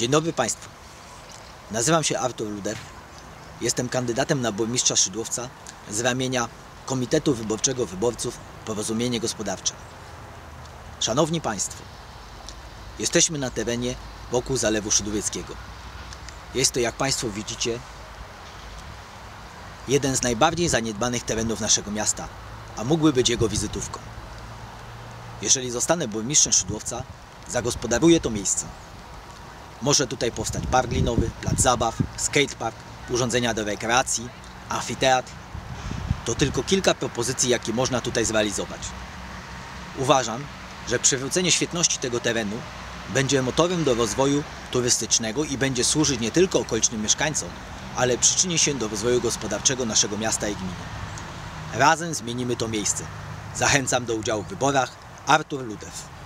Dzień dobry Państwu. Nazywam się Artur Luder. Jestem kandydatem na burmistrza Szydłowca z ramienia Komitetu Wyborczego Wyborców Porozumienie Gospodarcze. Szanowni Państwo, jesteśmy na terenie wokół Zalewu Szydłowieckiego. Jest to, jak Państwo widzicie, jeden z najbardziej zaniedbanych terenów naszego miasta, a mógłby być jego wizytówką. Jeżeli zostanę burmistrzem Szydłowca, zagospodaruję to miejsce. Może tutaj powstać park linowy, plac zabaw, skatepark, urządzenia do rekreacji, amfiteatr. To tylko kilka propozycji, jakie można tutaj zrealizować. Uważam, że przywrócenie świetności tego terenu będzie motorem do rozwoju turystycznego i będzie służyć nie tylko okolicznym mieszkańcom, ale przyczyni się do rozwoju gospodarczego naszego miasta i gminy. Razem zmienimy to miejsce. Zachęcam do udziału w wyborach. Artur Ludew.